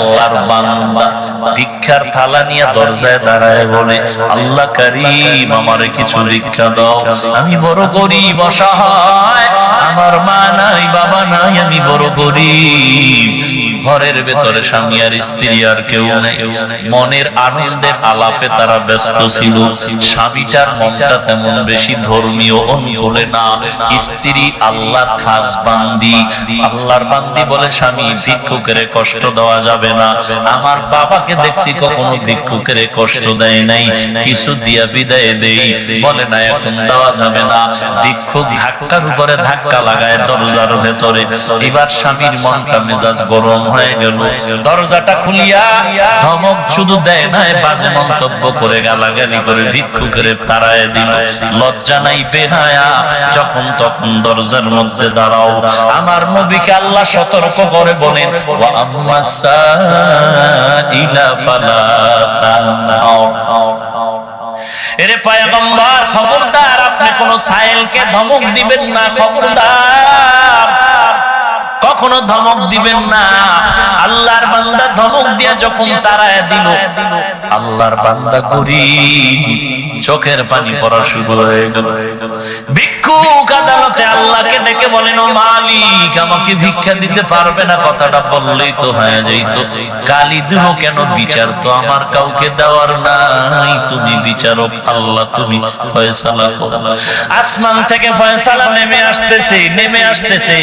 আল্লাহর বান্দা। ভিক্ষার থালা নিয়ে দরজায় দাঁড়ায় বলে, আল্লাহ করিম, আমার কিছু ভিক্ষা দাও। আমি বড় গরিব, অসহায়। আমার মা নাই, বাবা নাই, আমি বড় গরিব। ঘরের ভেতরে স্বামী আর স্ত্রী আর কেউ নেই। মনের আনন্দের আলাপে তারা ব্যস্ত ছিল। স্বামীটার মনটা তেমন বেশি ধর্মীয় অনুকূলে না। স্ত্রী আল্লাহ খাস বান্দি। আল্লাহর বান্দি বলে স্বামী ভিক্ষুকের কষ্ট দেওয়া যাবে না। আমার বাবাকে দেখছি কখনো ভিক্ষুকের কষ্ট দেয় নাই। কিছু দিয়া বিদায় দেই। বলে, না, এখন দেওয়া যাবে না। ভিক্ষুক ধাক্কার উপরে ধাক্কা লাগায় দরজার ভেতরে। এবার স্বামীর মনটা মেজাজ গরম। হয়ে গেল দরজাটা খুলিয়া ধমক শুধু দেয় না বাজে মন্তব্য করে গালাগালি করে তারায় দিল। লজ্জা নাই যখন তখন দরজার মধ্যে দাঁড়াও। আমার নবীকে আল্লাহ সতর্ক করে বলেন আম্মা এরে পয়গম্বর, খবরদার, আপনি কোন ধমক দিবেন না, খবরদার। কখনো ধমক দিবেন না। আল্লাহর বান্দা ধমক দিয়া যখন তারায় দিল, আল্লাহর বান্দা গরিব, চোখের পানি পড়া শুরু হয়ে গেল। ভিক্ষুক আদালতে আল্লাহকে ডেকে বলেন, ও মালিক, আমাকে ভিক্ষা দিতে পারবে না, কথাটা বললেই তো হয়ে দিল কেন? বিচার তো আমার কাউকে দেওয়ার নাই। তুমি বিচারক, আল্লাহ তুমি ফয়সালা আসমান থেকে ফয়সালা নেমে আসতেছে নেমে আসতেছে।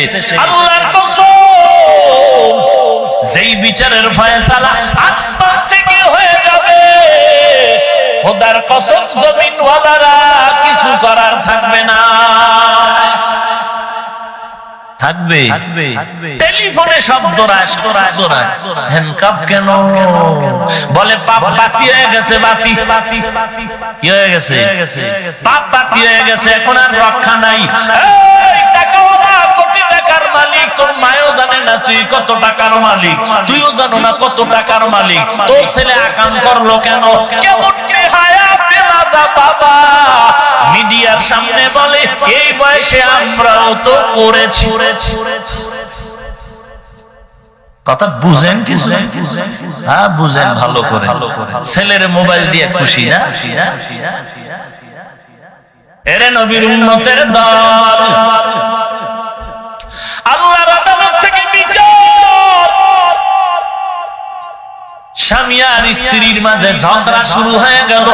আল্লাহর কসম যেই বিচারের ফয়সালা আসমান থেকে হয়ে যাবে খোদার কসম জমিন ওয়ালারা কিছু করার থাকবে না। থাকবে? টেলিফোনে শব্দ হ্যান্ডকাপ কেন? বলে পাপ বাতি হয়ে গেছে বাতি। কি হয়ে গেছে? পাপ বাতি হয়ে গেছে এখন আর রক্ষা নাই। টাকার মালিক, তোর মায়ও জানে না তুই কত টাকার মালিক। তুইও জানো না কত টাকার মালিক। তোর ছেলে আকাম করল কেন? কেমন বাবা? মিডিয়ার সামনে বলে, এই বয়সে আমরাও তো করেছি। কথা বুঝেন কিছু? হ্যাঁ বুঝেন ভালো করে। ছেলের মোবাইল দিয়ে খুশি না? এরে নবীর উন্নতের দল। আল্লাহর আদালত থেকে বিচার। স্বামী আর স্ত্রীর মাঝে ঝগড়া শুরু হয়ে গেল।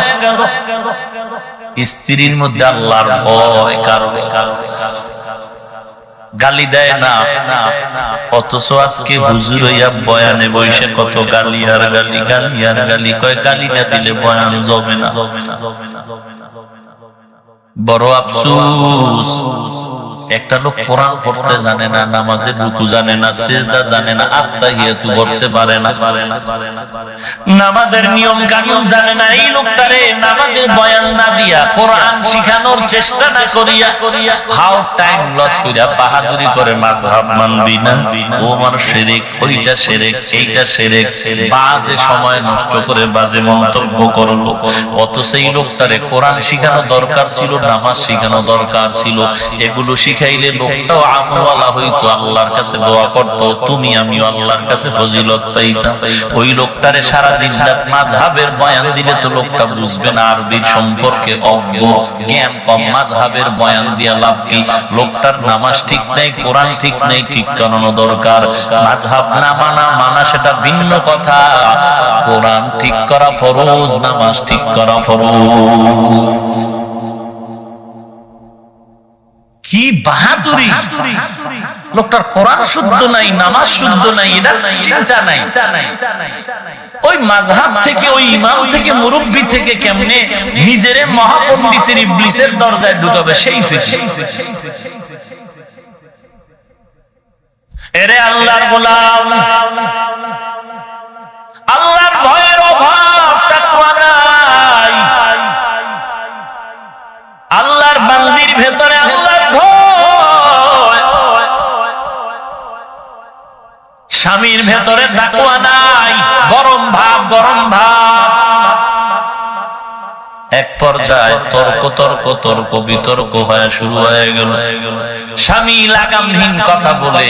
স্ত্রীর মধ্যে আল্লাহর ভয় কারণে গালি দেয় না। অথচ আজকে হুজুর হইয়া বয়ানে বসে কত গালি আর গালি গালি আর গালি। কয় গালি না দিলে বয়ান জমে না। বড় আফসুস। একটা লোক কোরআন পড়তে জানে না নামাজের রুকু জানে না, সেজদা জানে না আত্মাহিয়াতু করতে পারে না। নামাজের নিয়ম কানুন জানে না, এই লোকটারে নামাজের বয়ান না দিয়া কোরআন শিখানোর চেষ্টা না করিয়া হাউ টাইম লস করিয়া বাহাদুরি করে মাযহাব মানবি না। ও আমার শিরক ওইটা শিরক এইটা শিরক বাজে সময় নষ্ট করে বাজে মন্তব্য করল। অথচ এই লোকটারে কোরআন শিখানো দরকার ছিল, নামাজ শিখানো দরকার ছিল, এগুলো শিখাইলে লোকটাও আমলওয়ালা হইতো, আল্লাহর কাছে দোয়া করতো, তুমি আমি আল্লাহর কাছে ফজিলত পাইতাম। ওই লোকটারে সারা দিন রাত মাযহাবের বয়ান দিলে তো লোকটা বুঝবে না আরবির সম্পর্কে অজ্ঞ, জ্ঞান কম মাযহাবের বয়ান দিয়া লাভ কি? লোকটার নামাজ ঠিক নাই, কোরআন ঠিক নাই, ঠিক করানো দরকার। মাযহাব না মানা মানা সেটা ভিন্ন কথা। কোরআন ঠিক করা ফরজ, নামাজ ঠিক করা ফরজ। কি বাহাদুরি? লোকটার কোরআন শুদ্ধ নাই, নামাজ শুদ্ধ নাই, এটা চিন্তা নাই। ওই মাঝহাব থেকে, ওই ইমাম থেকে, মুরব্বী থেকে কেমনে নিজের মহাপন্ডিতের ইবলিসের দরজায় ঢুকাবে? সেই ফিকির এরে আল্লাহর গোলাম। স্বামীর ভেতরে তাকুয়া নাই। গরম ভাব গরম ভাব। এক পর্যায়ে তর্ক তর্ক তর্ক, বিতর্ক হয়ে শুরু হয়ে গেল। স্বামী লাগামহীন কথা বলে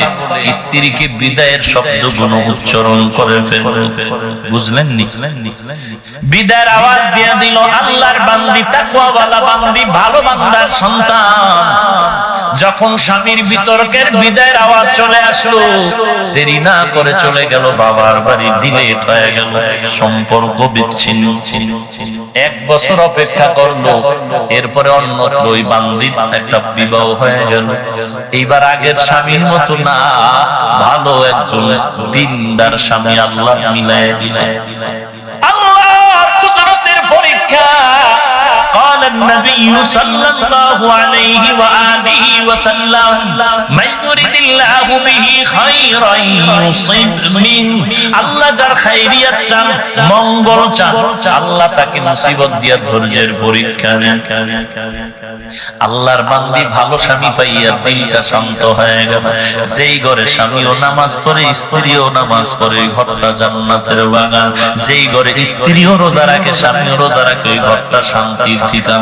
স্ত্রীকে বিদায়ের শব্দগুলো উচ্চারণ করে বুঝলেন বিদায়ের আওয়াজ দিয়ে দিল, আল্লাহর বান্দি, তাকওয়াওয়ালা বান্দি, ভালো বান্দার সন্তান। যখন স্বামীর বিতর্কের বিদায়ের আওয়াজ চলে আসলো, দেরি না করে চলে গেল, বাবার বাড়ি ডিলেট হয়ে গেল, সম্পর্ক বিচ্ছিন্ন। এক বছর অপেক্ষা করল, এরপরে অন্যত্র ওই বান্দির একটা বিবাহ হয়ে গেল। এইবার আগের স্বামীর মতো না, ভালো একজন দিনদার স্বামী আল্লাহ মিলাই দিলেন। النبي صلى الله عليه وآله وسلم من يرد الله به خيرا يصب من আল্লাহ যার খাইরিয়াত চান মঙ্গল চান আল্লাহ তাকে মুসিবত দিয়া ধৈর্যের পরীক্ষা নেন আল্লাহর বান্দি ভালো স্বামী পাইয়া দিলটা শান্ত হয়ে গেল যেই ঘরে স্বামীও নামাজ পড়ে স্ত্রীও নামাজ পড়ে ওই ঘরটা জান্নাতের বাগান যেই ঘরে স্ত্রীও রোজা রাখে স্বামীও রোজা রাখে ওই ঘরটা শান্তির ঠিকানা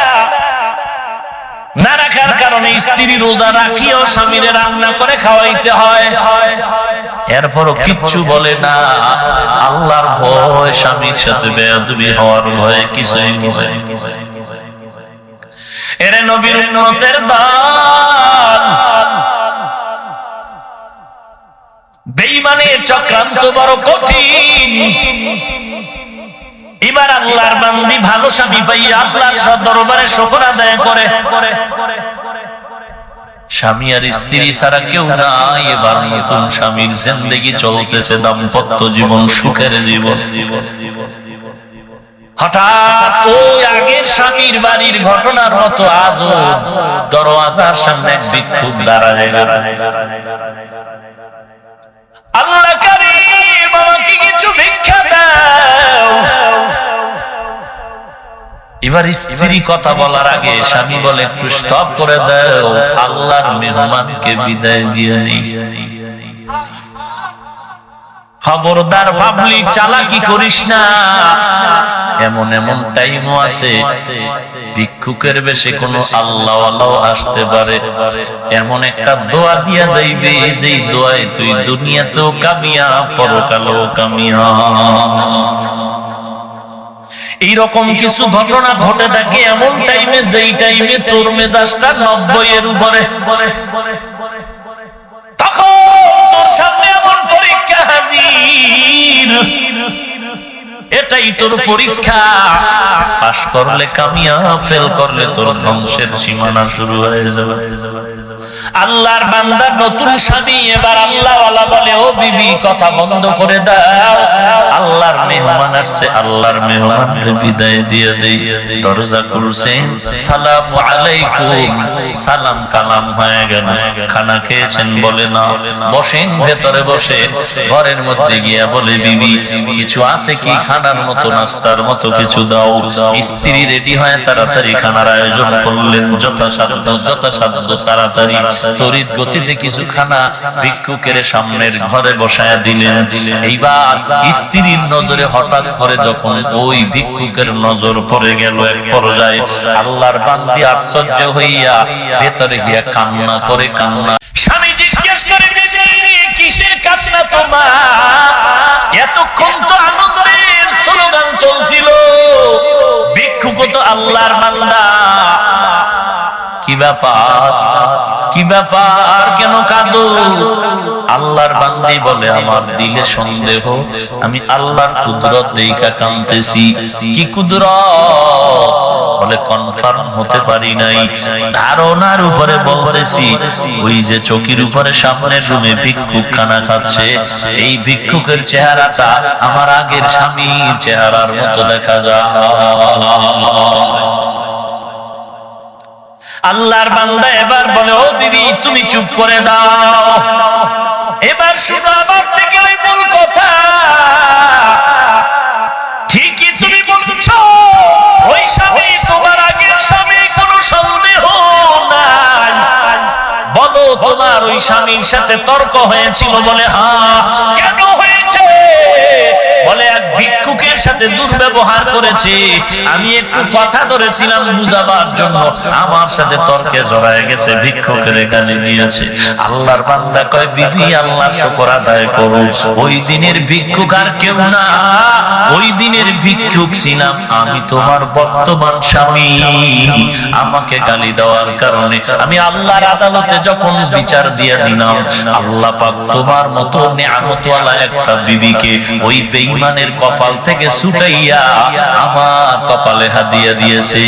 না রাখার কারণে স্ত্রী রোজা রাখিও স্বামীরে রান্না করে খাওয়াইতে হয়। এরপরও কিচ্ছু বলে না, আল্লাহর ভয় স্বামীর সাথে বেয়াদবি হওয়ার ভয় কিছুই নয়। এরে নবীর উন্নতের দান। বেইমানের চক্রান্ত বড় কঠিন। এবার আল্লাহর বান্দি ভালো স্বামী পাইয়া আল্লাহর দরবারে শকর আদায় করে। স্বামী আর স্ত্রী ছাড়া কেউ নাই, এবার নতুন স্বামীর জিন্দেগি চলতেছে দাম্পত্য জীবন, সুখের জীবন। হঠাৎ ওই আগের স্বামীর আল্লাহ কিছু ভিক্ষা এবার স্ত্রী কথা বলার আগে স্বামী বলে, একটু স্টপ করে দাও, আল্লাহর মেহমানকে বিদায় দিয়ে নেই। খবরদার পাবলিক চালাকি করিস না। এমন এমন টাইমও আছে, ভিক্ষুকের বেশে কোনো আল্লাহ আল্লাহ আসতে পারে। এমন একটা দোয়া দিয়া যাইবে, যেই দোয়ায় তুই দুনিয়াতেও কামিয়া পরকালেও কামিয়া এইরকম কিছু ঘটনা ঘটে থাকে এমন টাইমে যেই টাইমে তোর মেজাজটা নব্বই এর উপরে তোর সামনে এমন পরীক্ষা হাজির। এটাই তোর পরীক্ষা। পাশ করলে কামিয়া ফেল করলে তোর ধ্বংসের সীমানা শুরু হয়ে যাবে। আল্লাহর বান্দার নতুন স্বামী, এবার আল্লাহ বলে, ও বিবি, কথা বন্ধ করে দাও। আল্লাহর মেহমান আসছে, আল্লাহর মেহমান বিদায় দিয়ে দেই। দরজা খুলছে, সালাম আলাইকুম। সালাম কালাম হয়ে গেল। খানা খেয়েছেন বলে না। বসেন ভেতরে বসে। ঘরের মধ্যে গিয়া বলে, বিবি, কিছু আছে কি? খানার মতো, নাস্তার মতো কিছু দাও। স্ত্রী রেডি হয়ে তাড়াতাড়ি খানার আয়োজন করলেন। যথাসাধ্য যথাসাধ্য, তাড়াতাড়ি। তড়িৎ গতিতে কিছু খানা ভিক্ষুকের সামনের ঘরে বসায়া দিলেন। এইবার স্ত্রীর নজরে হঠাৎ করে যখন ওই ভিক্ষুকের নজর পড়ে গেল এক পর্যায়ে, আল্লাহর বান্দি আশ্চর্য হইয়া ভেতরে গিয়া কান্না করে কান্না স্বামী জিজ্ঞেস করে কিসের কান্না তোমার? এতক্ষণ তো আনন্দের স্লোগান চলছিল। ভিক্ষুক তো আল্লাহর বান্দা। কি ব্যাপার? কি ব্যাপার? কেন কাঁদো? আল্লাহর বান্দি বলে, আমার দিলে সন্দেহ। আমি আল্লাহর কুদরত দেখা কাঁদতেছি। কি কুদরত? বলে, কনফার্ম হতে পারি নাই। ধারণার উপরে বলতেছি, ওই যে চকির উপরে সামনের রুমে ভিক্ষুক খানা খাচ্ছে, এই ভিক্ষুকের চেহারাটা আমার আগের স্বামীর চেহারার মতো দেখা যায়। আল্লাহর বান্দা এবার বলে, ও বিবি তুমি চুপ করে দাও। এবার শুধু আমার থেকে ওই ভুল কথা। ঠিকই তুমি বলেছ। ওই স্বামী, তোমার আগের স্বামী কোনো সন্দেহ নাই। বলো, তোমার ওই স্বামীর সাথে তর্ক হয়েছিল বলে হ্যাঁ। কেন হয়েছে? বলে, এক ভিক্ষুকের সাথে দুর্ব্যবহার করেছে। আমি একটু কথা ধরেছিলাম বুঝাবার জন্য। আমার সাথে তর্কে জড়ায় গেছে, ভিক্ষুকের গালি দিয়েছে। আল্লাহর বান্দা কয়, বিবি আল্লাহর শুকর আদায় করো ওই দিনের ভিক্ষুক আর কেউ না। ওই দিনের ভিক্ষুক ছিলাম আমি, তোমার বর্তমান স্বামী। আমাকে গালি দেওয়ার কারণে আমি আল্লাহর আদালতে যখন বিচার দিয়ে দিলাম, আল্লাহ পাক তোমার মতো নিয়ামতওয়ালা একটা বিবিকে ওই বেঈমানের কপাল থেকে ছুটাইয়া আমার কপালে হাত দিয়া দিয়েছে।